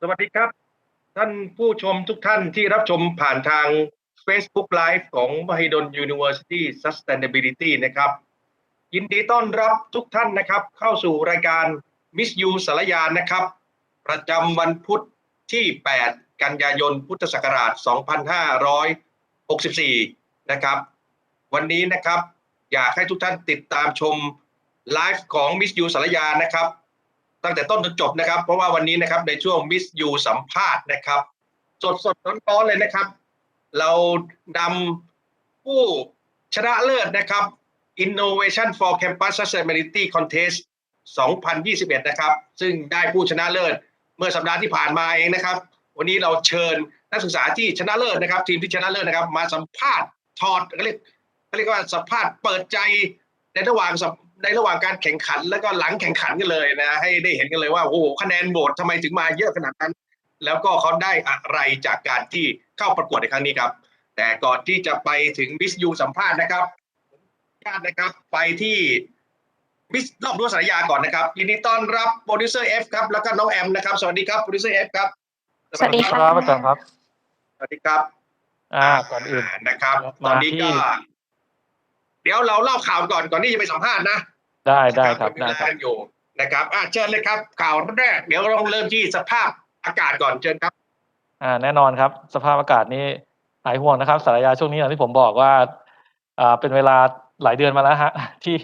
สวัสดีครับ ท่านผู้ชมทุกท่านที่รับชมผ่านทาง Facebook Live ของ Mahidol University Sustainability นะครับ ยินดีต้อนรับทุกท่านนะครับ เข้าสู่รายการ Miss You สารยานนะครับ ประจำวันพุธที่ 8 กันยายนพุทธศักราช 2564 นะครับ วันนี้นะครับ อยากให้ทุกท่านติดตามชมไลฟ์ของ Miss You สารยานนะครับ ตั้งแต่ต้นจนจบนะครับ เพราะว่าวันนี้นะครับในช่วง Miss You สัมภาษณ์นะครับ สดสดๆร้อนๆเลยนะครับ เรานำผู้ชนะเลิศนะครับ Innovation for Campus Sustainability Contest 2021 นะครับ ซึ่งได้ผู้ชนะเลิศเมื่อสัปดาห์ที่ผ่านมาเองนะครับ วันนี้เราเชิญนักศึกษาที่ชนะเลิศนะครับ ทีมที่ชนะเลิศนะครับ มาสัมภาษณ์ถอดเขาเรียกเขาเรียกว่าสัมภาษณ์เปิดใจในระหว่าง ในระหว่างการแข่งขันแล้วก็หลังแข่งขันกันเลยนะ ให้ได้เห็นกันเลยว่าโอ้โหคะแนนโหวตทำไมถึงมาเยอะขนาดนั้น แล้วก็เขาได้อะไรจากการที่เข้าประกวดในครั้งนี้ครับ แต่ก่อนที่จะไปถึงมิสยูสัมภาษณ์นะครับญาตินะครับ ไปที่มิสรอบรั้วสารยาก่อนนะครับยินดีต้อนรับโปรดิวเซอร์เอฟครับแล้วก็น้องแอมนะครับสวัสดีครับโปรดิวเซอร์เอฟครับสวัสดีคค่ะรับอาจารย์ครับ สวัสดีครับ อ่าก่อนอื่นนะครับมาตอนนี้ก็ที่ เดี๋ยวเราเล่าข่าวก่อนก่อนที่จะไปสัมภาษณ์นะได้ได้ครับเวได้ลาครับกันอยู่นะครับอะเชิญเลยครับ ข่าวแรก เดี๋ยวเราเริ่มที่สภาพอากาศก่อนเชิญครับ อ่าแน่นอนครับ สภาพอากาศนี้หายห่วงนะครับสารยาช่วงนี้อย่างที่ผมบอกว่าอ่าเป็นเวลาหลายเดือนมาแล้วฮะที่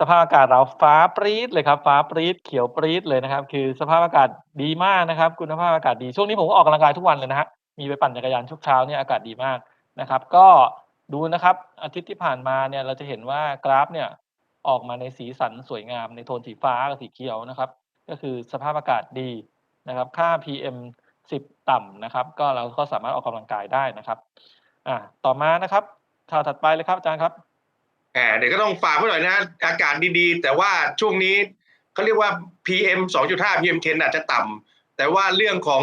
สภาพอากาศเราฟ้าปรี๊ดเลยครับ ฟ้าปรี๊ดเขียวปรี๊ดเลยนะครับ คือสภาพอากาศดีมากนะครับ คุณภาพอากาศดีช่วงนี้ผมก็ออกกำลังกายทุกวันเลยนะฮะมีไปปั่นจักรยานทุกเช้าเนี่ยอากาศดีมากนะครับ ก็ ดูนะครับ อาทิตย์ที่ผ่านมาเนี่ยเราจะเห็นว่ากราฟเนี่ยออกมาในสีสันสวยงามในโทนสีฟ้ากับสีเขียวนะครับ ก็คือสภาพอากาศดีนะครับ ค่า PM 10 ต่ำนะครับ ก็เราก็สามารถออกกำลังกายได้นะครับอ่าต่อมานะครับข่าวถัดไปเลยครับอาจารย์ครับแหมเดี๋ยวก็ต้องฝากไว้หน่อยนะ อากาศดีๆ แต่ว่าช่วงนี้เขาเรียกว่า PM 2.5 PM 10อาจจะต่ำแต่ว่าเรื่องของ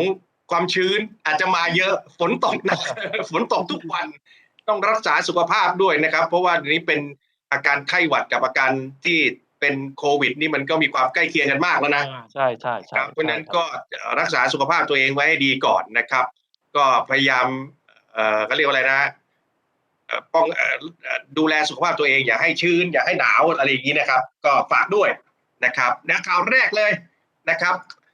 ความชื้นอาจจะมาเยอะฝนตกหนะฝนตกทุกวัน ต้องรักษาสุขภาพด้วยนะครับ เพราะว่าเดี๋ยวนี้เป็นอาการไข้หวัดกับอาการที่เป็นโควิด นี่มันก็มีความใกล้เคียงกันมากแล้วนะอ่าใช่ใช่ใช่ครับเพราะฉะนั้นใช่ก็รักษาสุขภาพตัวเองไว้ให้ดีก่อนนะครับ ก็พยายามเอ่อเขาเรียกว่าอะไรนะเอ่อป้องเอ่อเอ่อดูแลสุขภาพตัวเองอย่าให้ชื้น อย่าให้หนาวอะไรอย่างนี้นะครับ ก็ฝากด้วยนะครับนะข่าวแรกเลยนะครับเอ่อ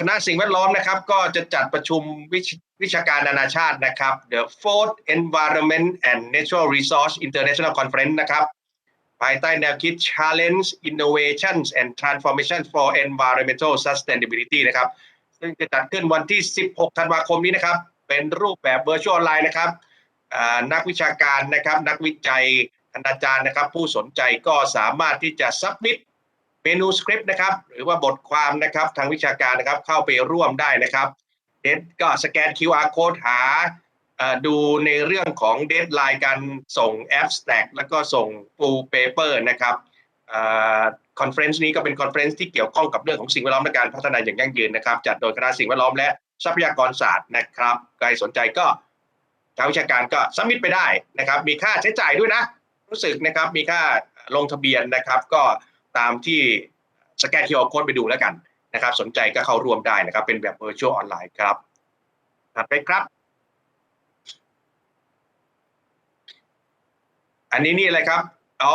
คณะสิ่งแวดล้อมนะครับ ก็จะจัดประชุมวิชวิชาการนานาชาตินะครับ The Fourth Environment and Natural Resource International Conference นะครับ ภายใต้แนวคิด Challenge Innovations and Transformation for Environmental Sustainability นะครับ ซึ่งจะจัดขึ้นวันที่ 16 ธันวาคมนี้นะครับ เป็นรูปแบบ Virtual Online นะครับ นักวิชาการนะครับ นักวิจัยคณาจารย์นะครับ ผู้สนใจก็สามารถที่จะ submit เมนูสคริปต์นะครับหรือว่าบทความนะครับทางวิชาการนะครับเข้าไปร่วมได้นะครับเดก็สแกน QR code หาดูในเรื่องของเดทไลน์การส่ง abstract แล้วก็ส่ง full paper นะครับคอนเฟรนซ์นี้ก็เป็นคอนเฟรนซ์ที่เกี่ยวข้องกับเรื่องของสิ่งแวดล้อมและการพัฒนาอย่างยั่งยืนนะครับ จัดโดยคณะสิ่งแวดล้อมและทรัพยากรศาสตร์นะครับใครสนใจก็ทางวิชาการก็สมิธไปได้นะครับ มีค่าใช้จ่ายด้วยนะ รู้สึกนะครับมีค่าลงทะเบียนนะครับ ก็ ตามที่สแกน QR code ไปดูแล้วกันนะครับ สนใจก็เข้าร่วมได้นะครับ เป็นแบบ virtual online ครับถัดไปครับ อันนี้นี่อะไรครับอ๋อ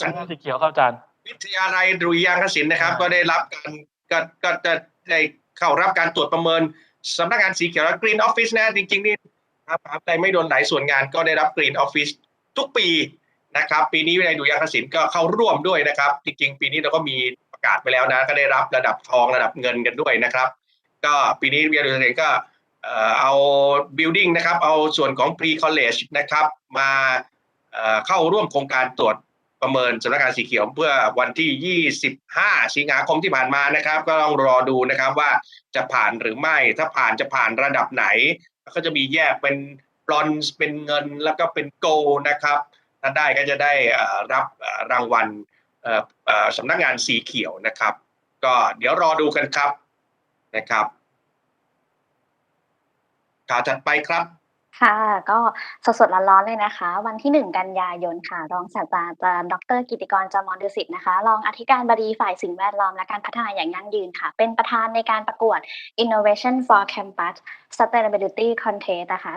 คณะสีเขียวครับอาจารย์วิทยาลัยดุริยางคศิลป์นะครับอ่าก็ได้รับการก็ก็จะได้เข้ารับการตรวจประเมินสำนักงานสีเขียวและ Green Office นะจริงๆนี่ครับครับแต่ไม่โดนหลายส่วนงานก็ได้รับ Green Office ทุกปี นะครับปีนี้วิทยาลัยดุยางคศิลป์ก็เข้าร่วมด้วยนะครับจริงๆปีนี้เราก็มีประกาศไปแล้วนะก็ได้รับระดับทองระดับเงินกันด้วยนะครับ ก็ปีนี้วิทยาลัยดุริยางคศิลป์ก็เอ่อเอา building นะครับเอาส่วนของ pre college นะครับมาเอ่อเข้าร่วมโครงการตรวจประเมินสำนักงานสีเขียวเพื่อวันที่ 25 สิงหาคมที่ผ่านมานะครับ ก็ต้องรอดูนะครับว่าจะผ่านหรือไม่ถ้าผ่านจะผ่านระดับไหน ก็จะมีแยกเป็นบรอนซ์เป็นเงินแล้วก็เป็นโกนะครับ ถ้าได้ก็จะได้รับรางวัลสำนักงานสีเขียวนะครับ ก็เดี๋ยวรอดูกันครับนะครับข่าวถัดไปครับค่ะก็สดๆร้อนๆเลยนะคะ วันที่ 1 กันยายนค่ะ รองศาสตราจารย์ดร.กิตติกรจามอนดุสิตนะคะรองอธิการบดีฝ่ายสิ่งแวดล้อมและการพัฒนาอย่างยั่งยืนค่ะ เป็นประธานในการประกวด Innovation for Campus Sustainability Contest นะคะ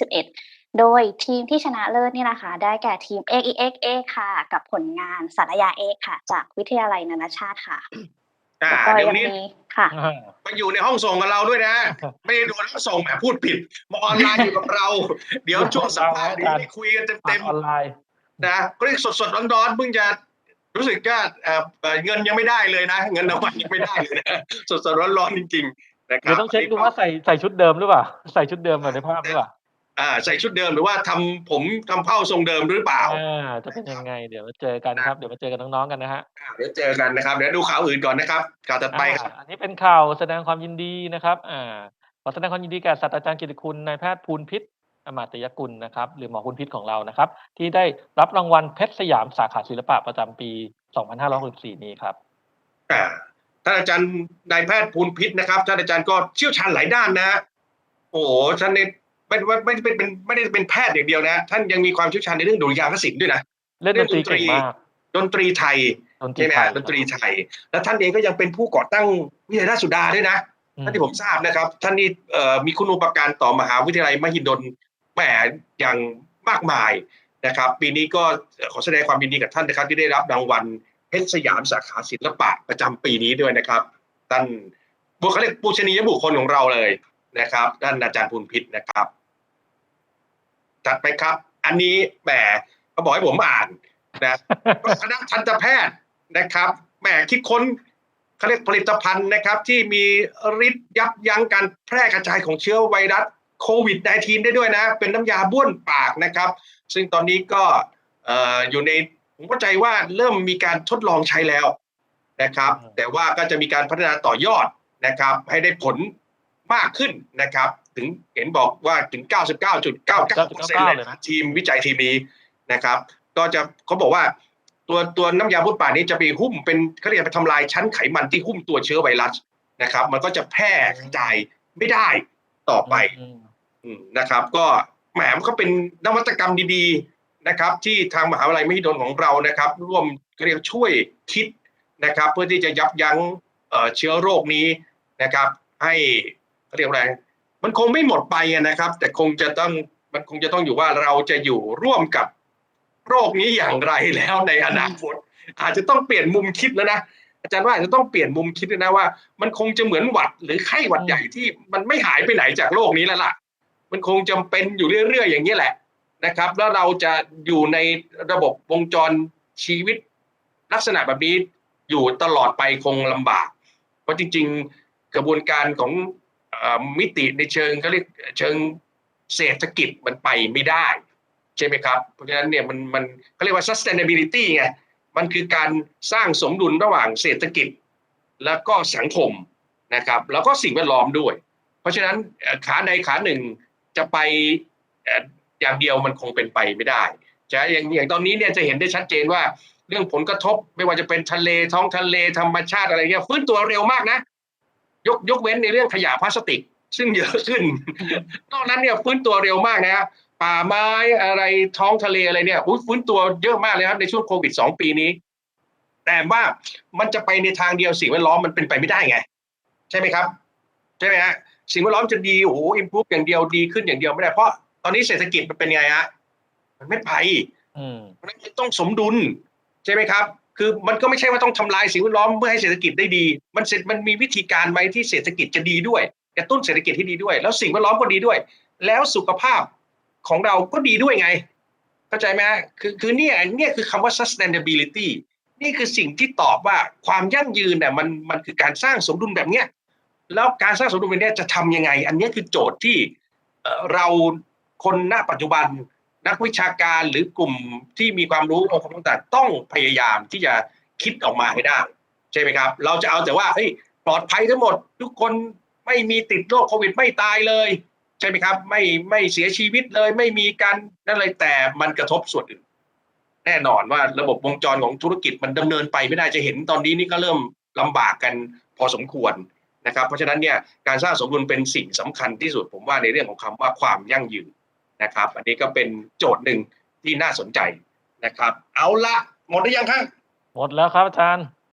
2021 โดยทีมที่ชนะเลิศนี่นะคะ ได้แก่ทีม XXX ค่ะ กับผลงานสารยาเอกค่ะ จากวิทยาลัยนานาชาติค่ะอ่าแล้วก็เดี๋ยยัวงนี้มีค่ะอามาอยู่ในห้องส่งกับเราด้วยนะ ไม่ได้โดนห้องส่งแบบพูดผิดมาออนไลน์อยู่กับเรา เดี๋ยวช่วงสัมภาษณ์นี้ได้คุยกันผ่าเต็นมออนไลน์ๆนะก็เรียกสดๆร้อนๆเพิ่งจะรู้สึกว่าเอ่อเอ่อเงินยังไม่ได้เลยนะ เงินรางวัลยังไม่ได้เลยนะสดๆร้อนๆจริงๆนะคเดี๋รัยบวต้องเช็คดูว่าใส่ใส่ชุดเดิมหรือเปล่า ใส่ชุดเดิมเหมือนในภาพหรือเปล่าอ่า ใส่ชุดเดิมหรือว่าทำผมทำเผ้าทรงเดิมหรือเปล่าอ่าจะเป็นยังไง เดี๋ยวมาเจอกันครับเดี๋ยวมาเจอกันน้องๆกันนะฮะอ่าเดี๋ยวเจอกันนะครับเดี๋ยวดูข่าวอื่นก่อนนะครับข่าวถัดไปครับอ่าอันนี้เป็นข่าวแสดงความยินดีนะครับอ่าขอแสดงความยินดีแก่ศาสตราจารย์กิติคุณนายแพทย์ภูลพิษอมาตยกุลนะครับ หรือหมอภูลพิษของเรานะครับ ที่ได้รับรางวัลเพชรสยามสาขาศิลปะประจำปี 2564 นี้ครับอ่าท่านอาจารย์นายแพทย์ภูลพิษนะครับท่านอาจารย์ก็เชี่ยวชาญหลายด้านนะฮะโอ้โหท่านเนี่ย ไม่ไม่ไม่ได้เป็นเป็นไม่ได้เป็นแพทย์อย่างเดียวนะ ท่านยังมีความเชี่ยวชาญในเรื่องดุริยางคศิลป์ด้วยนะเล่นดนตรีเก่งมากดนตรีไทยดนตรีใช่ไหมไทยฮะดนตรีไทย แล้วท่านเองก็ยังเป็นผู้ก่อตั้งวิทยาลัยราชสุดาด้วยนะอืมท่านที่ผมทราบนะครับ ท่านนี่เอ่อมีคุณูปการต่อมหาวิทยาลัยมหิดลแหมอย่างมากมายนะครับ ปีนี้ก็ขอแสดงความยินดีกับท่านนะครับ ที่ได้รับรางวัลเพชรสยามสาขาศิลปะประจำปีนี้ด้วยนะครับท่านบุคเขาเรียกปูชนียบุคคลของเราเลยนะครับ ท่านอาจารย์ภูลพิษนะครับ จัดไปครับ อันนี้แหมเขาบอกให้ผมอ่านนะก็คณะทันตแพทย์นะครับแหมคิดค้นเขาเรียกผลิตภัณฑ์นะครับ ที่มีฤทธิ์ยับยั้งการแพร่กระจายของเชื้อไวรัสโควิด -19 ได้ด้วยนะ เป็นน้ำยาบ้วนปากนะครับ ซึ่งตอนนี้ก็เอ่ออยู่ในผมเข้าใจว่าเริ่มมีการทดลองใช้แล้วนะครับอืมแต่ว่าก็จะมีการพัฒนาต่อยอดนะครับ ให้ได้ผลมากขึ้นนะครับ ถึงเห็นบอกว่าถึง 99.99%เลยนะทีมวิจัยทีมนี้นะครับ ก็จะเขาบอกว่าตัวตัวน้ำยาบ้วนปากนี้จะไปหุ้มเป็นเขาเรียกไปทำลายชั้นไขมันที่หุ้มตัวเชื้อไวรัสนะครับ มันก็จะแพร่กระจายไม่ได้ต่อไปอืมอืมนะครับ ก็แหมมันก็เป็นนวัตกรรมดีๆนะครับ ที่ทางมหาวิทยาลัยมหิดลของเรานะครับ ร่วมเรียกช่วยคิดนะครับ เพื่อที่จะยับยั้งเอ่อเชื้อโรคนี้นะครับ ให้เขาเรียกว่าอะไร มันคงไม่หมดไปนะครับ แต่คงจะต้องมันคงจะต้องอยู่ว่าเราจะอยู่ร่วมกับโรคนี้อย่างไรแล้วในอนาคตอาจจะต้องเปลี่ยนมุมคิดแล้วนะอาจารย์ว่าอาจจะต้องเปลี่ยนมุมคิดแล้วนะว่า มันคงจะเหมือนหวัดหรือไข้หวัดใหญ่ที่มันไม่หายไปไหนจากโลกนี้แล้วล่ะ มันคงจำเป็นอยู่เรื่อยๆอย่างนี้แหละนะครับ แล้วเราจะอยู่ในระบบวงจรชีวิตลักษณะแบบนี้อยู่ตลอดไปคงลำบาก เพราะจริง ๆ กระบวนการของ มิติในเชิงเขาเรียกเชิงเศรษฐกิจมันไปไม่ได้ ใช่ไหมครับ เพราะฉะนั้นเนี่ยมันมันเขาเรียกว่า sustainability ไงมันคือการสร้างสมดุลระหว่างเศรษฐกิจ แล้วก็สังคมนะครับ แล้วก็สิ่งแวดล้อมด้วย เพราะฉะนั้นขาใดขาหนึ่งจะไปอย่างเดียวมันคงเป็นไปไม่ได้จะอย่างอย่างตอนนี้เนี่ยจะเห็นได้ชัดเจนว่า เรื่องผลกระทบไม่ว่าจะเป็นทะเลท้องทะเลธรรมชาติอะไรเงี้ยฟื้นตัวเร็วมากนะ ยกยกเว้นในเรื่องขยะพลาสติก ซึ่งเยอะขึ้น นอกนั้นเนี่ยฟื้นตัวเร็วมากนะฮะป่าไม้อะไรท้องทะเลอะไรเนี่ยอุ๊ยฟื้นตัวเยอะมากเลยครับในช่วงโควิดสองปีนี้ แต่ว่ามันจะไปในทางเดียวสิ่งแวดล้อมมันเป็นไปไม่ได้ไง ใช่ไหมครับ ใช่ไหมฮะสิ่งแวดล้อมจะดีโอ้โหอิมพูฟอย่างเดียวดีขึ้นอย่างเดียวไม่ได้เพราะตอนนี้เศรษฐกิจมันเป็นไงฮะมันไม่ไปอืมเพราะฉะนั้นต้องสมดุล ใช่ไหมครับ คือมันก็ไม่ใช่ว่าต้องทำลายสิ่งแวดล้อมเพื่อให้เศรษฐกิจได้ดี มันเสร็จมันมีวิธีการไหมที่เศรษฐกิจจะดีด้วยกระตุ้นเศรษฐกิจที่ดีด้วย แล้วสิ่งแวดล้อมก็ดีด้วย แล้วสุขภาพของเราก็ดีด้วยไง เข้าใจไหมฮะคือคือเนี่ยเนี่ยคือคำว่า sustainability นี่คือสิ่งที่ตอบว่าความยั่งยืนเนี่ยมันมันคือการสร้างสมดุลแบบเนี้ยแล้วการสร้างสมดุลแบบเนี้ยจะทำยังไง อันนี้คือโจทย์ที่เอ่อเราคนณปัจจุบัน นักวิชาการหรือกลุ่มที่มีความรู้องค์ความรู้ต่างต้องพยายามที่จะคิดออกมาให้ได้ ใช่ไหมครับ เราจะเอาแต่ว่าเฮ้ยปลอดภัยทั้งหมด ทุกคนไม่มีติดโรคโควิดไม่ตายเลย ใช่ไหมครับ ไม่ไม่เสียชีวิตเลย ไม่มีการนั่นเลยแต่มันกระทบส่วนอื่น แน่นอนว่าระบบวงจรของธุรกิจมันดำเนินไปไม่ได้จะเห็นตอนนี้นี่ก็เริ่มลำบากกันพอสมควรนะครับ เพราะฉะนั้นเนี่ยการสร้างสมดุลเป็นสิ่งสำคัญที่สุดผมว่าในเรื่องของคำว่าความยั่งยืน นะครับ อันนี้ก็เป็นโจทย์หนึ่งที่น่าสนใจนะครับ เอาละหมดหรือยังครับหมดแล้วครับอาจารย์